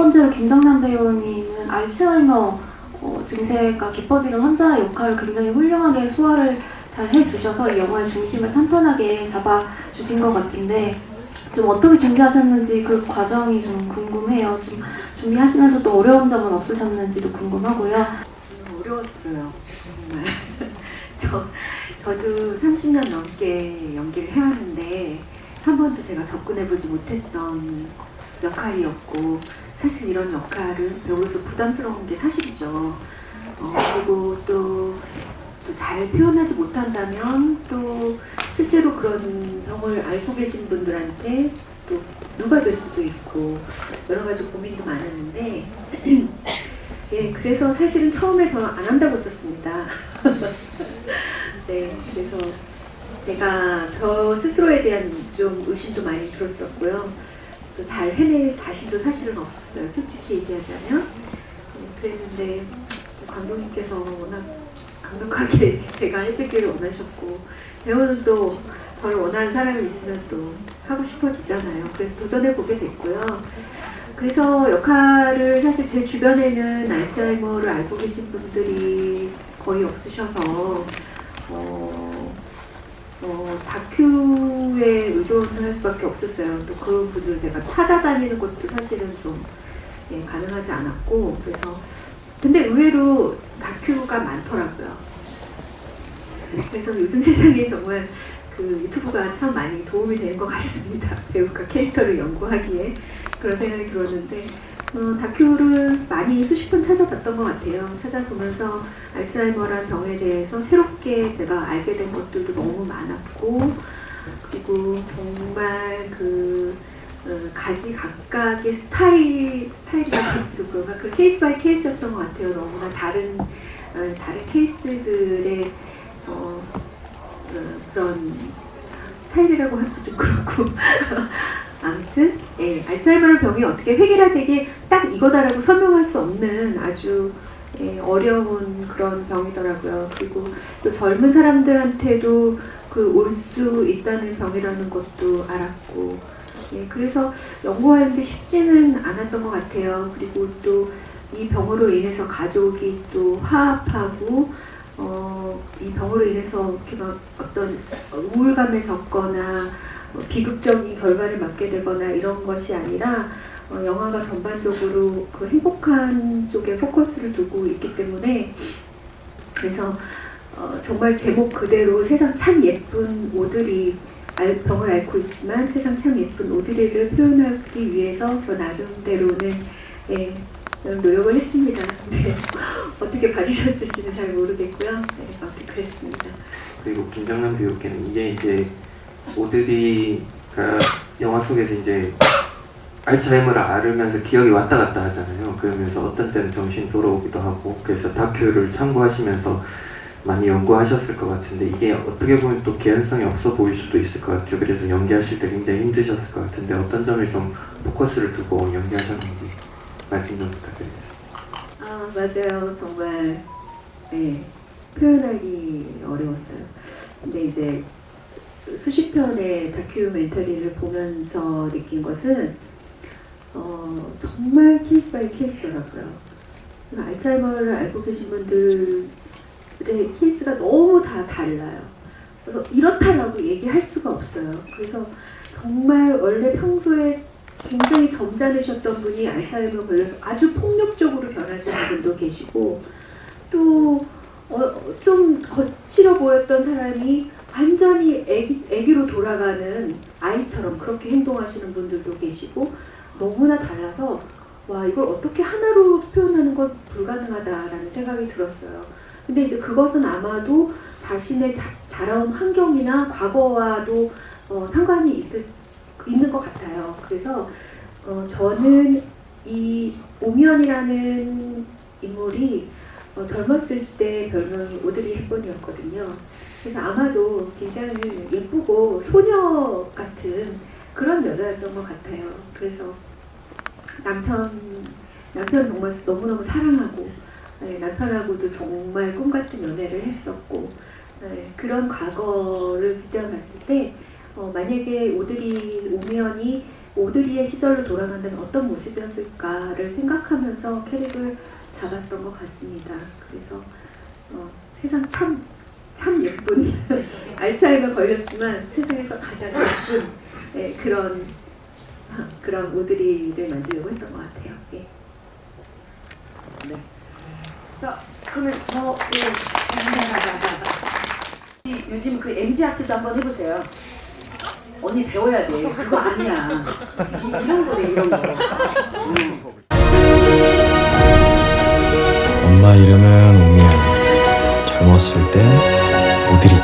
번째로 김정남 배우님은 알츠하이머 어, 증세가 깊어지는 환자의 역할을 굉장히 훌륭하게 소화를 잘 해주셔서 이 영화의 중심을 탄탄하게 잡아주신 것 같은데 좀 어떻게 준비하셨는지 그 과정이 좀 궁금해요. 좀 준비하시면서 또 어려운 점은 없으셨는지도 궁금하고요. 어려웠어요. 정말. 저, 저도 30년 넘게 연기를 해왔는데 한 번도 제가 접근해보지 못했던 역할이었고 사실 이런 역할은 배우로서 부담스러운 게 사실이죠. 어, 그리고 또 잘 표현하지 못한다면 또 실제로 그런 병을 알고 계신 분들한테 또 누가 될 수도 있고 여러 가지 고민도 많았는데 예, 그래서 사실은 처음에 저안 한다고 했었습니다. 네, 그래서 제가 저 스스로에 대한 좀 의심도 많이 들었었고요. 또 잘 해낼 자신도 사실은 없었어요. 솔직히 얘기하자면. 네, 그랬는데 감독님께서 워낙 강력하게 제가 해주기를 원하셨고 배우는 또 저를 원하는 사람이 있으면 또 하고 싶어지잖아요. 그래서 도전해 보게 됐고요. 그래서 역할을 사실 제 주변에는 알츠하이머를 알고 계신 분들이 거의 없으셔서 어, 어, 다큐에 의존할 수밖에 없었어요. 또 그런 분들 제가 찾아다니는 것도 사실은 좀 예, 가능하지 않았고 그래서 근데 의외로 다큐가 많더라고요. 그래서 요즘 세상에 정말 그 유튜브가 참 많이 도움이 되는 것 같습니다. 배우가 캐릭터를 연구하기에 그런 생각이 들었는데 어, 다큐를 많이 수십 번 찾아봤던 것 같아요. 찾아보면서 알츠하이머란 병에 대해서 새롭게 제가 알게 된 것들도 너무 많았고 그리고 정말 그 어, 가지 각각의 스타일 스타일이라고 좀 그런가 그 케이스 바이 케이스였던 것 같아요. 너무나 다른 어, 다른 케이스들의 어, 어, 그런 스타일이라고 하기도 좀 그렇고 아무튼 예, 알츠하이머의 병이 어떻게 획일화되게 딱 이거다라고 설명할 수 없는 아주 예, 어려운 그런 병이더라고요. 그리고 또 젊은 사람들한테도 그 올 수 있다는 병이라는 것도 알았고 예, 그래서 연구하는데 쉽지는 않았던 것 같아요. 그리고 또 이 병으로 인해서 가족이 또 화합하고 어, 이 병으로 인해서 이렇게 막 어떤 우울감에 젖거나 뭐 비극적인 결과를 맞게 되거나 이런 것이 아니라 어, 영화가 전반적으로 그 행복한 쪽에 포커스를 두고 있기 때문에 그래서 어, 정말 제목 그대로 세상 참 예쁜 오드리 알- 병을 앓고 있지만 세상 참 예쁜 오드리를 표현하기 위해서 저 나름대로는 예, 노력을 했습니다. 네. 어떻게 봐주셨을지는 잘 모르겠고요. 네, 아무튼 그랬습니다. 그리고 김정남 배우께는 이게 이제 오드리가 영화 속에서 이제 알츠하이머를 앓으면서 기억이 왔다 갔다 하잖아요. 그러면서 어떤 때는 정신 돌아오기도 하고 그래서 다큐를 참고하시면서 많이 연구하셨을 것 같은데 이게 어떻게 보면 또 개연성이 없어 보일 수도 있을 것 같아요. 그래서 연기하실 때 굉장히 힘드셨을 것 같은데 어떤 점을 좀 포커스를 두고 연기하셨는지 말씀 좀 부탁드리겠습니다. 아 맞아요 정말 네 표현하기 어려웠어요 근데 이제 수십 편의 다큐멘터리를 보면서 느낀 것은 어, 정말 케이스 바이 케이스더라고요. 그러니까 알츠하이머를 알고 계신 분들의 케이스가 너무 다 달라요. 그래서 이렇다라고 얘기할 수가 없어요. 그래서 정말 원래 평소에 굉장히 점잖으셨던 분이 알츠하이머 걸려서 아주 폭력적으로 변하시는 분도 계시고 또 어, 좀 거칠어 보였던 사람이 완전히 애기, 애기로 돌아가는 아이처럼 그렇게 행동하시는 분들도 계시고 너무나 달라서 와 이걸 어떻게 하나로 표현하는 건 불가능하다라는 생각이 들었어요. 근데 이제 그것은 아마도 자신의 자, 자라온 환경이나 과거와도 어, 상관이 있을 있는 것 같아요. 그래서 어, 저는 이 오미연이라는 인물이 어, 젊었을 때 별명이 오드리 헵번이었거든요. 그래서 아마도 굉장히 예쁘고 소녀 같은 그런 여자였던 것 같아요. 그래서 남편 남편 정말 너무너무 사랑하고 네, 남편하고도 정말 꿈 같은 연애를 했었고 네, 그런 과거를 빗대어 봤을 때 어, 만약에 오드리 오미연이 오드리의 시절로 돌아간다면 어떤 모습이었을까를 생각하면서 캐릭을 잡았던 것 같습니다. 그래서 어, 세상 참, 참 예쁜 알츠하이머 걸렸지만 세상에서 가장 예쁜 예, 그런 그런 오드리를 만들려고 했던 것 같아요. 예. 자, 그러면 더 예. 이- 요즘 그 MG 아트도 한번 해보세요. 언니 배워야 돼. 그거 아니야. 이, 이런 거네 이런 거. 음. 엄마 이름은 오미연. 젊었을 땐 오드리.